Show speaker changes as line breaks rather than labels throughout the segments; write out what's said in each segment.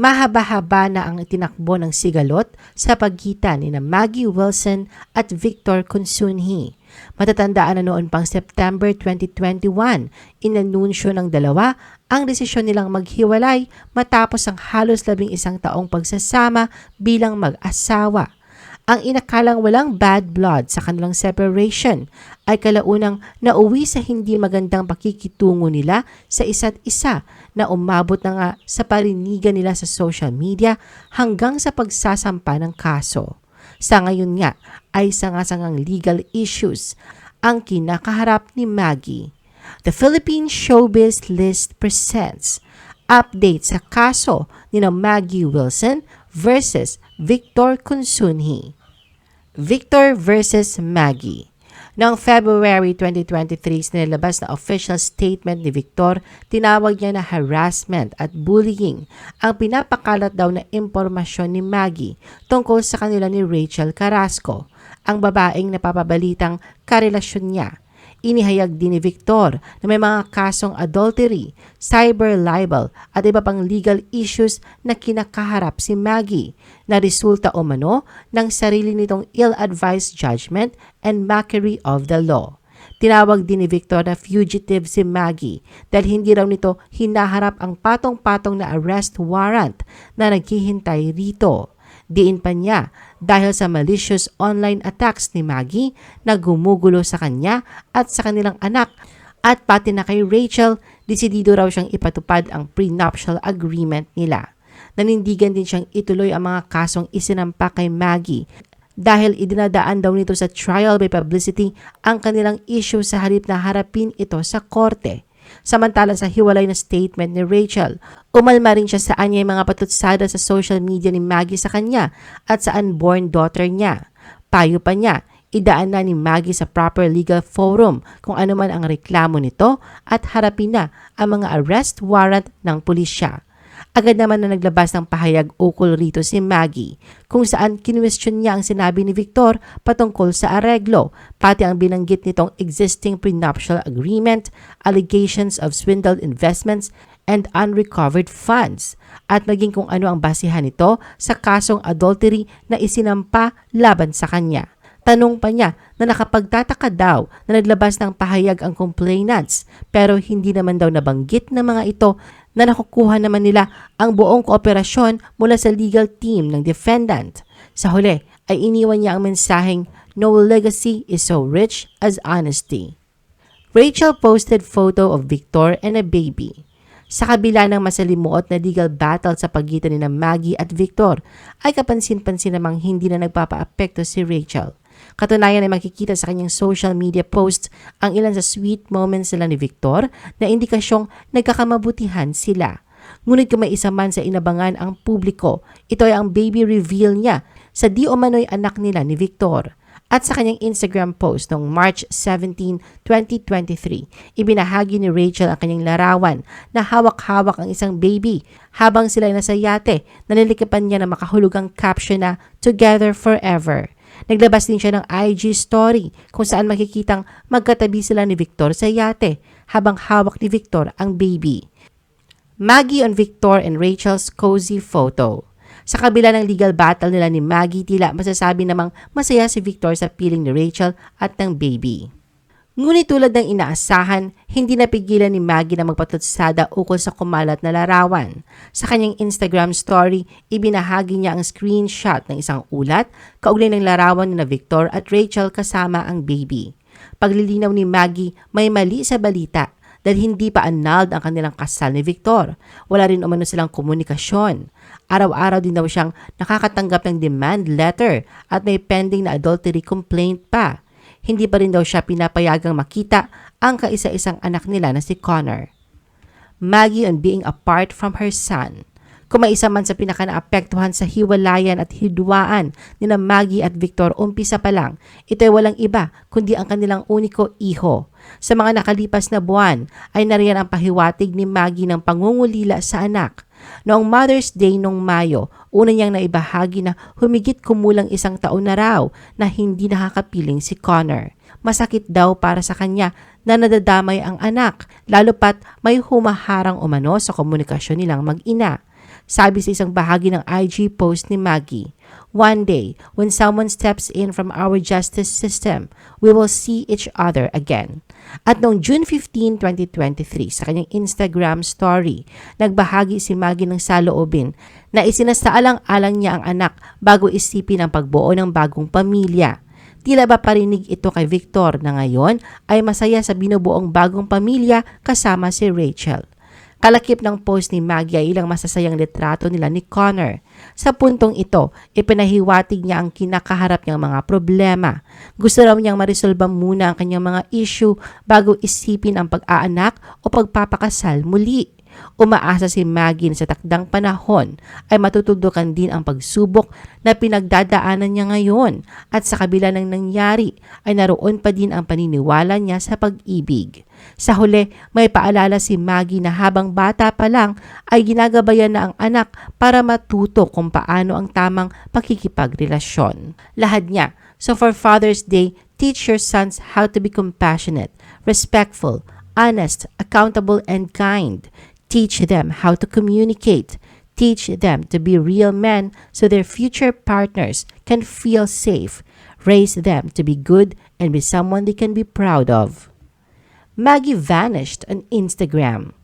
mahaba-haba na ang itinakbo ng sigalot sa pagitan ni na Maggie Wilson at Victor Consunhi. Matatandaan na noon pang September 2021, inanunsyo ng dalawa ang desisyon nilang maghiwalay matapos ang halos labing isang taong pagsasama bilang mag-asawa. Ang inakalang walang bad blood sa kanilang separation ay kalaunang nauwi sa hindi magandang pakikitungo nila sa isa't isa na umabot na nga sa parinigan nila sa social media hanggang sa pagsasampa ng kaso. Sa ngayon nga ay sangasangang legal issues ang kinakaharap ni Maggie. The Philippine Showbiz List presents update sa kaso ni Maggie Wilson versus Victor Consunhi. Victor versus Maggie. Noong February 2023, sinilabas na official statement ni Victor, tinawag niya na harassment at bullying ang pinapakalat daw na impormasyon ni Maggie tungkol sa kanila ni Rachel Carrasco, ang babaeng napapabalitang karelasyon niya Inihayag din ni Victor na may mga kasong adultery, cyber libel at iba pang legal issues na kinakaharap si Maggie na resulta o mano ng sarili nitong ill-advised judgment and mockery of the law. Tinawag din ni Victor na fugitive si Maggie dahil hindi raw nito hinaharap ang patong-patong na arrest warrant na naghihintay rito. Diin pa niya dahil sa malicious online attacks ni Maggie na gumugulo sa kanya at sa kanilang anak at pati na kay Rachel, desidido raw siyang ipatupad ang prenuptial agreement nila. Nanindigan din siyang ituloy ang mga kasong isinampa kay Maggie dahil idinadaan daw nito sa trial by publicity ang kanilang issue sa halip na harapin ito sa korte. Samantala sa hiwalay na statement ni Rachel, umalma rin siya sa anyay mga patutsada sa social media ni Maggie sa kanya at sa unborn daughter niya. Payo pa niya, idaan na ni Maggie sa proper legal forum kung ano man ang reklamo nito at harapin na ang mga arrest warrant ng pulisya. Agad naman na naglabas ng pahayag ukol rito si Maggie kung saan kinwestiyon niya ang sinabi ni Victor patungkol sa areglo, pati ang binanggit nitong existing prenuptial agreement, allegations of swindled investments, and unrecovered funds at maging kung ano ang basihan nito sa kasong adultery na isinampa laban sa kanya. Tanong pa niya na nakapagtataka daw na naglabas ng pahayag ang complainants pero hindi naman daw nabanggit ng mga ito na nakukuha naman nila ang buong kooperasyon mula sa legal team ng defendant. Sa huli ay iniwan niya ang mensaheng No legacy is so rich as honesty. Rachel posted photo of Victor and a baby. Sa kabila ng masalimuot na legal battle sa pagitan ni na Maggie at Victor, ay kapansin-pansin namang hindi na nagpapaapekto si Rachel. Katunayan ay makikita sa kanyang social media posts ang ilan sa sweet moments nila ni Victor na indikasyong nagkakamabutihan sila. Ngunit kung may isa man sa inabangan ang publiko, ito ay ang baby reveal niya sa di umano'y anak nila ni Victor. At sa kanyang Instagram post noong March 17, 2023, ibinahagi ni Rachel ang kanyang larawan na hawak-hawak ang isang baby habang sila ay nasa yate. Nalilikipan niya na makahulugang caption na Together Forever. Naglabas din siya ng IG story kung saan makikitang magkatabi sila ni Victor sa yate habang hawak ni Victor ang baby. Maggie on Victor and Rachel's cozy photo. Sa kabila ng legal battle nila ni Maggie, tila masasabi namang masaya si Victor sa piling ni Rachel at ng baby. Ngunit tulad ng inaasahan, hindi napigilan ni Maggie na magpatutsada ukol sa kumalat na larawan. Sa kanyang Instagram story, ibinahagi niya ang screenshot ng isang ulat kaugnay ng larawan ni na Victor at Rachel kasama ang baby. Paglilinaw ni Maggie, may mali sa balita dahil hindi pa annulled ang kanilang kasal ni Victor. Wala rin umano silang komunikasyon. Araw-araw din daw siyang nakakatanggap ng demand letter at may pending na adultery complaint pa hindi pa rin daw siya pinapayagang makita ang kaisa-isang anak nila na si Connor. Maggie on being apart from her son. Kung may isa man sa pinaka-naapektuhan sa hiwalayan at hidwaan ni na Maggie at Victor umpisa pa lang, ito ay walang iba kundi ang kanilang uniko iho. Sa mga nakalipas na buwan ay nariyan ang pahiwatig ni Maggie ng pangungulila sa anak. Noong Mother's Day noong Mayo, una niyang naibahagi na humigit kumulang isang taon na raw na hindi nakakapiling si Connor. Masakit daw para sa kanya na nadadamay ang anak, lalo pat may humaharang umano sa komunikasyon nilang mag-ina. Sabi sa isang bahagi ng IG post ni Maggie, One day, when someone steps in from our justice system, we will see each other again. At noong June 15, 2023, sa kanyang Instagram story, nagbahagi si Maggie ng saloobin na isinasaalang-alang niya ang anak bago isipin ang pagbuo ng bagong pamilya. Tila ba parinig ito kay Victor na ngayon ay masaya sa binubuong bagong pamilya kasama si Rachel. Kalakip ng post ni Maggie ay ilang masasayang litrato nila ni Connor. Sa puntong ito, ipinahiwatig niya ang kinakaharap niyang mga problema. Gusto raw niyang marisolba muna ang kanyang mga issue bago isipin ang pag-aanak o pagpapakasal muli. Umaasa si Maggie na sa takdang panahon ay matutudukan din ang pagsubok na pinagdadaanan niya ngayon at sa kabila ng nangyari ay naroon pa din ang paniniwala niya sa pag-ibig. Sa huli, may paalala si Maggie na habang bata pa lang ay ginagabayan na ang anak para matuto kung paano ang tamang pakikipagrelasyon. Lahad niya, so for Father's Day, teach your sons how to be compassionate, respectful, honest, accountable, and kind. Teach them how to communicate. Teach them to be real men so their future partners can feel safe. Raise them to be good and be someone they can be proud of. Maggie vanished on Instagram.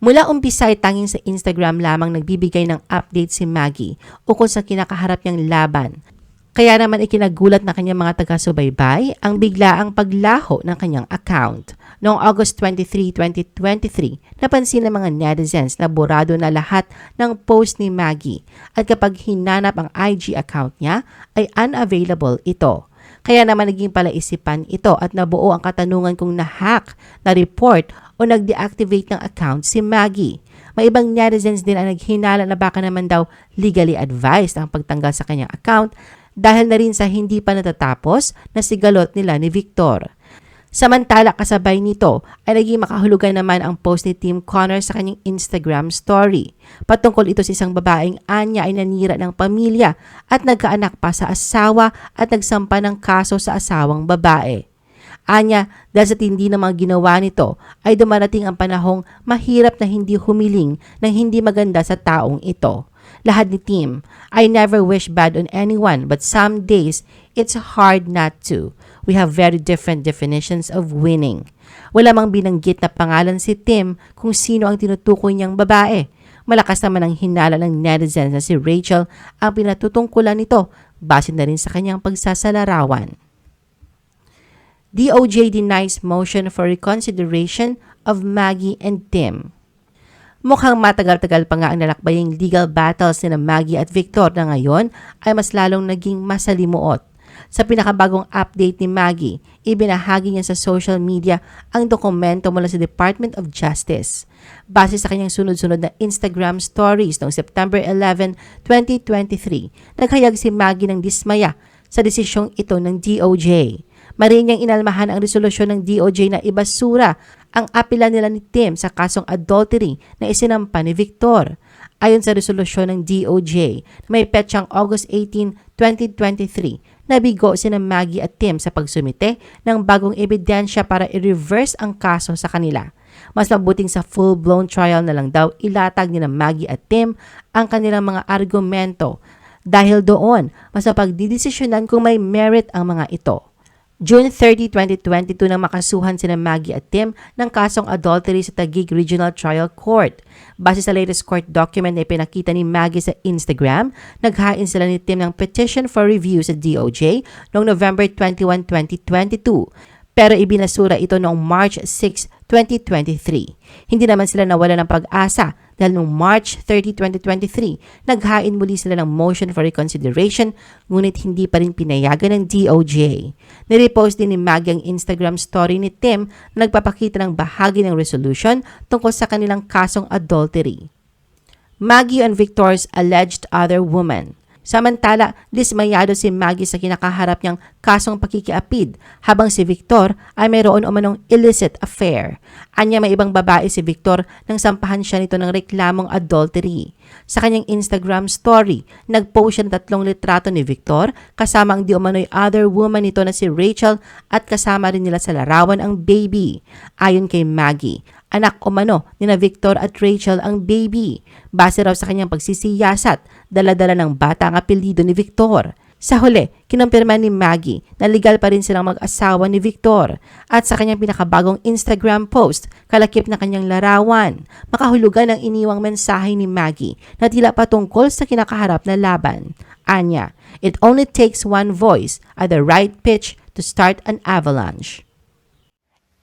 Mula umpisa ay tanging sa Instagram lamang nagbibigay ng update si Maggie ukol sa kinakaharap niyang laban. Kaya naman ikinagulat na kanyang mga taga-subaybay ang biglaang paglaho ng kanyang account. Noong August 23, 2023, napansin ng mga netizens na borado na lahat ng post ni Maggie at kapag hinanap ang IG account niya ay unavailable ito. Kaya naman naging palaisipan ito at nabuo ang katanungan kung na-hack, na-report o nag-deactivate ng account si Maggie. May ibang netizens din ang naghinala na baka naman daw legally advised ang pagtanggal sa kanyang account dahil na rin sa hindi pa natatapos na sigalot nila ni Victor. Samantala kasabay nito ay naging makahulugan naman ang post ni Tim Connor sa kanyang Instagram story. Patungkol ito sa isang babaeng anya ay nanira ng pamilya at nagkaanak pa sa asawa at nagsampa ng kaso sa asawang babae. Anya, dahil sa tindi ng mga ginawa nito, ay dumarating ang panahong mahirap na hindi humiling ng hindi maganda sa taong ito. Lahat ni Tim, I never wish bad on anyone but some days it's hard not to. We have very different definitions of winning. Wala mang binanggit na pangalan si Tim kung sino ang tinutukoy niyang babae. Malakas naman ang hinala ng netizens na si Rachel ang pinatutungkulan nito base na rin sa kanyang pagsasalarawan. DOJ denies motion for reconsideration of Maggie and Tim. Mukhang matagal-tagal pa nga ang nalakbayang legal battles ni Maggie at Victor na ngayon ay mas lalong naging masalimuot. Sa pinakabagong update ni Maggie, ibinahagi niya sa social media ang dokumento mula sa Department of Justice. Base sa kanyang sunod-sunod na Instagram stories noong September 11, 2023, naghayag si Maggie ng dismaya sa desisyong ito ng DOJ. Marin niyang inalmahan ang resolusyon ng DOJ na ibasura ang apela nila ni Tim sa kasong adultery na isinampa ni Victor. Ayon sa resolusyon ng DOJ, may petsang August 18, 2023, nabigo sina Maggie at Tim sa pagsumite ng bagong ebidensya para i-reverse ang kaso sa kanila. Mas mabuting sa full-blown trial na lang daw ilatag ni na Maggie at Tim ang kanilang mga argumento dahil doon mas mapagdidesisyonan kung may merit ang mga ito. June 30, 2022 nang makasuhan sina Maggie at Tim ng kasong adultery sa Taguig Regional Trial Court. Base sa latest court document na ipinakita ni Maggie sa Instagram, naghain sila ni Tim ng petition for review sa DOJ noong November 21, 2022 pero ibinasura ito noong March 6, 2023. Hindi naman sila nawala ng pag-asa dahil noong March 30, 2023, naghain muli sila ng motion for reconsideration ngunit hindi pa rin pinayagan ng DOJ. Nirepost din ni Maggie ang Instagram story ni Tim na nagpapakita ng bahagi ng resolution tungkol sa kanilang kasong adultery. Maggie and Victor's alleged other woman. Samantala, dismayado si Maggie sa kinakaharap niyang kasong pakikiapid habang si Victor ay mayroon umanong illicit affair. Anya may ibang babae si Victor nang sampahan siya nito ng reklamong adultery. Sa kanyang Instagram story, nag-post siya ng tatlong litrato ni Victor kasama ang di umano'y other woman nito na si Rachel at kasama rin nila sa larawan ang baby. Ayon kay Maggie, Anak umano ni na Victor at Rachel ang baby. Base raw sa kanyang pagsisiyasat, dala-dala ng bata ang apelido ni Victor. Sa huli, kinumpirma ni Maggie na legal pa rin silang mag-asawa ni Victor at sa kanyang pinakabagong Instagram post, kalakip na kanyang larawan, makahulugan ang iniwang mensahe ni Maggie na tila patungkol sa kinakaharap na laban. Anya, it only takes one voice at the right pitch to start an avalanche.